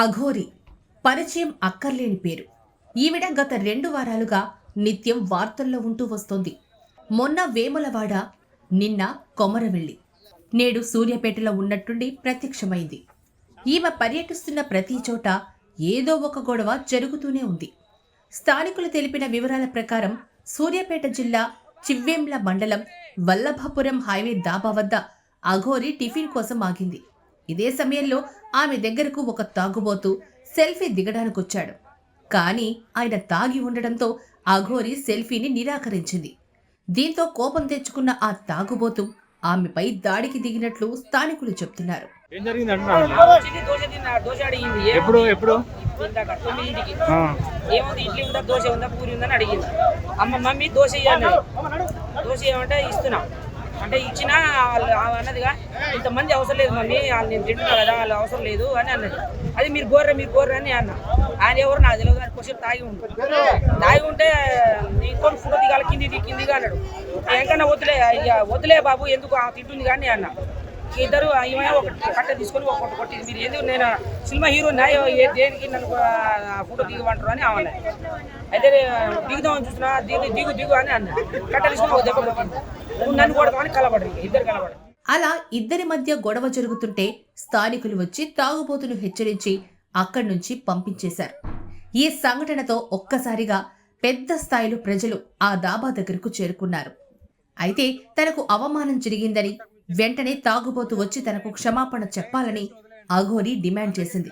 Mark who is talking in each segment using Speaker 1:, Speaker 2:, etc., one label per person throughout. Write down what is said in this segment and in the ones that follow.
Speaker 1: అఘోరి. పరిచయం అక్కర్లేని పేరు. ఈవిడ గత రెండు వారాలుగా నిత్యం వార్తల్లో ఉంటూ వస్తోంది. మొన్న వేములవాడ నిన్న కొమరవెల్లి. నేడు సూర్యాపేటలో ఉన్నట్టుండి ప్రత్యక్షమైంది. ఈమె పర్యటిస్తున్న ప్రతి చోట ఏదో ఒక గొడవ జరుగుతూనే ఉంది. స్థానికులు తెలిపిన వివరాల ప్రకారం సూర్యాపేట జిల్లా చివ్వేంల మండలం వల్లభపురం హైవే దాబా వద్ద అఘోరి టిఫిన్ కోసం ఆగింది. ఇదే సమయంలో ఆమె దగ్గరకు ఒక తాగుబోతు సెల్ఫీ దిగడానికొచ్చాడు. కానీ ఆయన తాగి ఉండడంతో అఘోరి సెల్ఫీని నిరాకరించింది. దీంతో కోపం తెచ్చుకున్న ఆ తాగుబోతు ఆమెపై దాడికి దిగినట్లు స్థానికులు చెప్తున్నారు.
Speaker 2: ఏం జరిగింది
Speaker 3: దోశ
Speaker 2: ఎప్పుడు ఎప్పుడు?
Speaker 3: ఏముంది? ఇడ్లీ ఉందా? దోశ ఉందా? పూరి ఉందని అడిగింది. అమ్మ మమ్మీ దోశ ఇవ్వండి దోశ ఇవ్వమంటే ఇస్తున్నా. అంటే ఇచ్చినా వాళ్ళు అన్నదిగా ఇంతమంది అవసరం లేదు మమ్మీ వాళ్ళు నేను తింటున్నా కదా వాళ్ళు అవసరం లేదు అని అన్నది. అది మీరు గోర్ర మీరు గోర్ర అని అన్న. ఆయన ఎవరు నాకు తెలియదు అని కొంచెం తాగి ఉంటాడు తాగి ఉంటే నీతో ఫోటో దిగాలి కింది దిగి కిందిగా అన్నాడు ఎంకన్నా వదిలే వదిలే బాబు ఎందుకు తింటుంది కానీ అన్న. ఇద్దరు ఏమైనా ఒక కట్ట తీసుకొని ఒకటి కొట్టింది. మీరు ఎందుకు నేను సినిమా హీరో న్యాయ దేనికి నన్ను ఫోటో దిగమంటారు అని ఆమె అయితే దిగుదామని చూసినా దిగు దిగు దిగు అని అన్న కట్ట తీసుకొని ఒక దెబ్బ కొట్టింది. నువ్వు నన్ను కొడతామని కలబడరు ఇద్దరు కలబడరు
Speaker 1: అలా ఇద్దరి మధ్య గొడవ జరుగుతుంటే స్థానికులు వచ్చి తాగుబోతును హెచ్చరించి అక్కడి నుంచి పంపించేశారు. ఈ సంఘటనతో ఒక్కసారిగా పెద్ద స్థాయిలో ప్రజలు ఆ దాబా దగ్గరకు చేరుకున్నారు. అయితే తనకు అవమానం జరిగిందని వెంటనే తాగుబోతు వచ్చి తనకు క్షమాపణ చెప్పాలని అఘోరి డిమాండ్ చేసింది.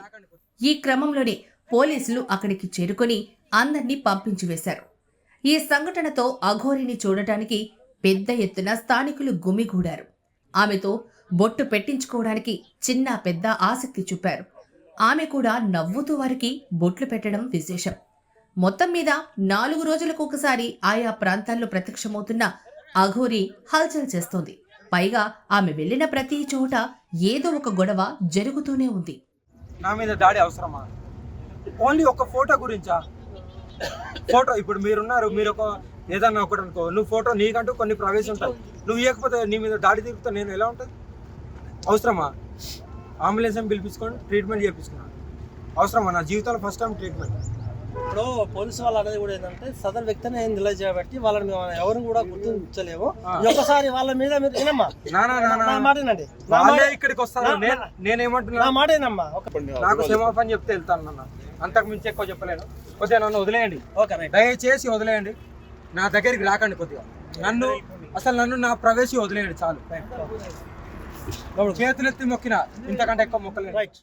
Speaker 1: ఈ క్రమంలోనే పోలీసులు అక్కడికి చేరుకొని అందర్నీ పంపించి వేశారు. ఈ సంఘటనతో అఘోరిని చూడటానికి పెద్ద ఎత్తున స్థానికులు గుమిగూడారు. ఆమెతో బొట్టు పెట్టించుకోవడానికి చిన్న పెద్ద ఆసక్తి చూపారు. ఆమె కూడా నవ్వుతూ వారికి బొట్లు పెట్టడం విశేషం. మొత్తం మీద నాలుగు రోజులకు ఒకసారి ఆయా ప్రాంతాల్లో ప్రత్యక్షమవుతున్న అఘోరి హల్చల్ చేస్తోంది. పైగా ఆమె వెళ్ళిన ప్రతి చోట ఏదో ఒక గొడవ జరుగుతూనే ఉంది.
Speaker 4: నా మీద దాడి అవసరమా? ఓన్లీ ఒక ఫోటో గురించా? ఫోటో ఇప్పుడు మీరున్నారు మీరు ఒక ఏదన్నా ఒకటి అనుకో. నువ్వు ఫోటో నీకంటూ కొన్ని ప్రవేశం ఉంటాయి నువ్వు ఇవ్వకపోతే నీ మీద దాడి తిరుగుతా నేను ఎలా ఉంటుంది అవసరమా? అంబులెన్స్ ఏం పిలిపించుకొని ట్రీట్మెంట్ చేయించుకున్నాను అవసరమా? నా జీవితంలో ఫస్ట్ టైం ట్రీట్మెంట్
Speaker 5: ఇప్పుడు పోలీసు వాళ్ళు అనేది కూడా ఏంటంటే సదరు వ్యక్తిని నిలజేయబట్టి వాళ్ళని మేము ఎవరిని కూడా గుర్తించలేము. ఒక్కసారి వాళ్ళ మీద మీరు నా మాట నా
Speaker 4: ఇక్కడికి వస్తారు.
Speaker 5: నా-
Speaker 4: నేను
Speaker 5: నా
Speaker 4: నేనేమంటున్నా
Speaker 5: మాట వినమ్మా. ఒక
Speaker 4: నాకు క్షమాపణ చెప్తే వెళ్తాను నాన్న. అంతకు మించి ఎక్కువ చెప్పలేను. కొద్దిగా నన్ను వదిలేయండి.
Speaker 5: Okay right.
Speaker 4: దయచేసి వదిలేయండి. నా దగ్గరికి రాకండి కొద్దిగా. నన్ను అసలు నన్ను నా ప్రవేశి వదిలేయండి చాలు. చేతులెత్తి మొక్కిన ఇంతకంటే ఎక్కువ మొక్కలేదు
Speaker 5: రైట్.